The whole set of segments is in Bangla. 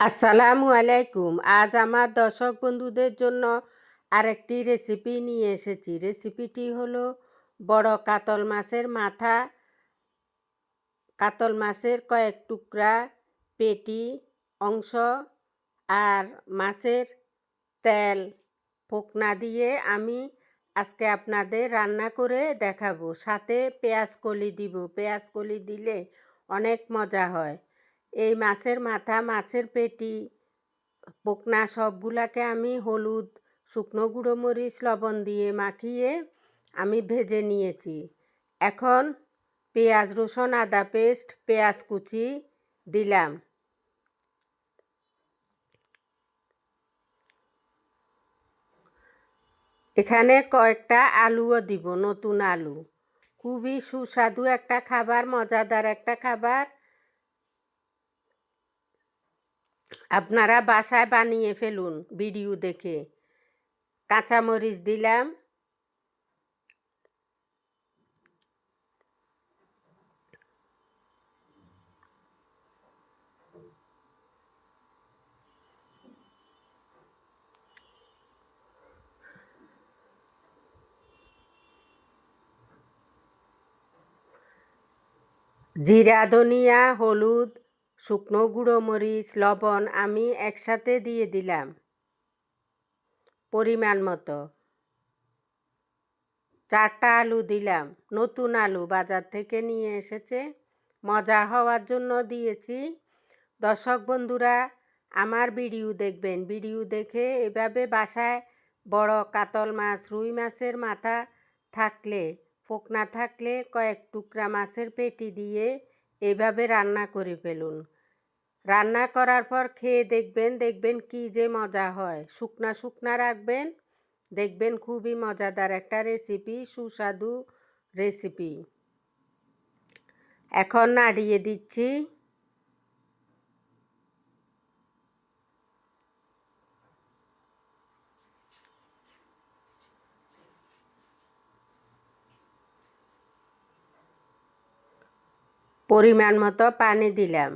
আসসালামু আলাইকুম। আজ আমার দর্শক বন্ধুদের জন্য আরেকটি রেসিপি নিয়ে এসেছি। রেসিপিটি হলো বড় কাতল মাছের মাথা। কাতল মাছের কয়েক টুকরা পেটি অংশ আর মাছের তেল পোকনা দিয়ে আমি আজকে আপনাদের রান্না করে দেখাবো। সাথে পেঁয়াজ কলি দিব। পেঁয়াজ কলি দিলে অনেক মজা হয়। এই মাছের মাথা, মাছের পেটি, পোকনা সবগুলাকে আমি হলুদ, শুকনো গুঁড়ো মরিচ, লবণ দিয়ে মাখিয়ে আমি ভেজে নিয়েছি। এখন পেঁয়াজ, রসুন, আদা পেস্ট, পেঁয়াজ কুচি দিলাম। এখানে কয়েকটা আলুও দিব, নতুন আলু। খুবই সুস্বাদু একটা খাবার, মজাদার একটা খাবার। আপনারা বাসায় বানিয়ে ফেলুন ভিডিও দেখে। কাঁচামরিচ দিলাম। জিরা ধনিয়া হলুদ শুকনো গুঁড়ো মরিচ, লবণ আমি একসাথে দিয়ে দিলাম। পরিমাণ মতো। চারটা আলু দিলাম। নতুন আলু বাজার থেকে নিয়ে এসেছে। মজা হওয়ার জন্য দিয়েছি। দর্শক বন্ধুরা, আমার ভিডিও দেখবেন। ভিডিও দেখে এভাবে বাসায় বড় কাতল মাছ, রুই মাছের মাথা থাকলে ফোকনা থাকলে কয়েক টুকরা মাছের পেটি দিয়ে এভাবে রান্না করে ফেলুন। রান্না করার পর খেয়ে দেখবেন দেখবেন কি যে মজা হয়। শুকনা শুকনা রাখবেন, দেখবেন খুবই মজাদার একটা রেসিপি সুস্বাদু রেসিপি এখন নাড়িয়ে দিচ্ছি। পরিমাণ মতো পানি দিলাম।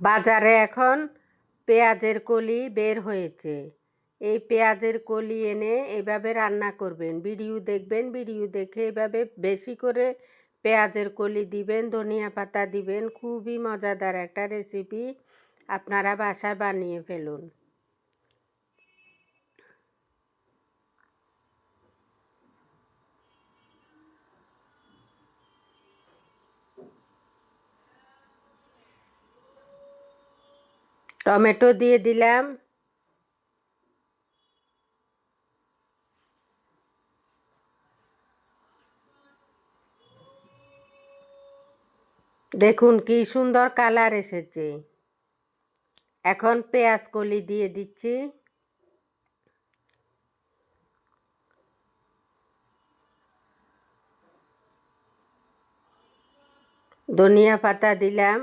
বাজারে এখন পেঁয়াজের কলি বের হয়েছে। এই পেঁয়াজের কলি এনে এভাবে রান্না করবেন। ভিডিও দেখবেন, ভিডিও দেখে এভাবে বেশি করে পেঁয়াজের কলি দিবেন, ধনিয়া পাতা দিবেন। খুবই মজাদার একটা রেসিপি আপনারা বাসায় বানিয়ে ফেলুন। টমেটো দিয়ে দিলাম। দেখুন কি সুন্দর কালার এসেছে। এখন পেঁয়াজ কলি দিয়ে দিচ্ছি। ধনিয়া পাতা দিলাম।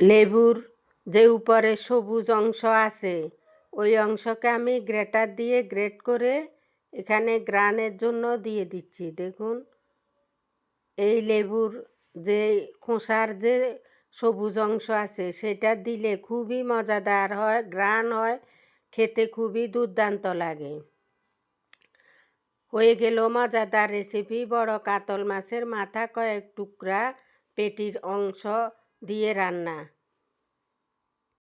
লেবুর যে উপরে সবুজ অংশ আছে, ওই অংশকে আমি গ্রেটার দিয়ে গ্রেট করে এখানে গ্রানের জন্য দিয়ে দিচ্ছি। দেখুন, এই লেবুর যে খোসার যে সবুজ অংশ আছে, সেটা দিলে খুবই মজাদার হয়, গ্রান হয়, খেতে খুবই দুর্দান্ত লাগে। হয়ে গেল মজাদার রেসিপি, বড় কাতল মাছের মাথা কয়েক টুকরা, পেটির অংশ দিয়ে রান্না।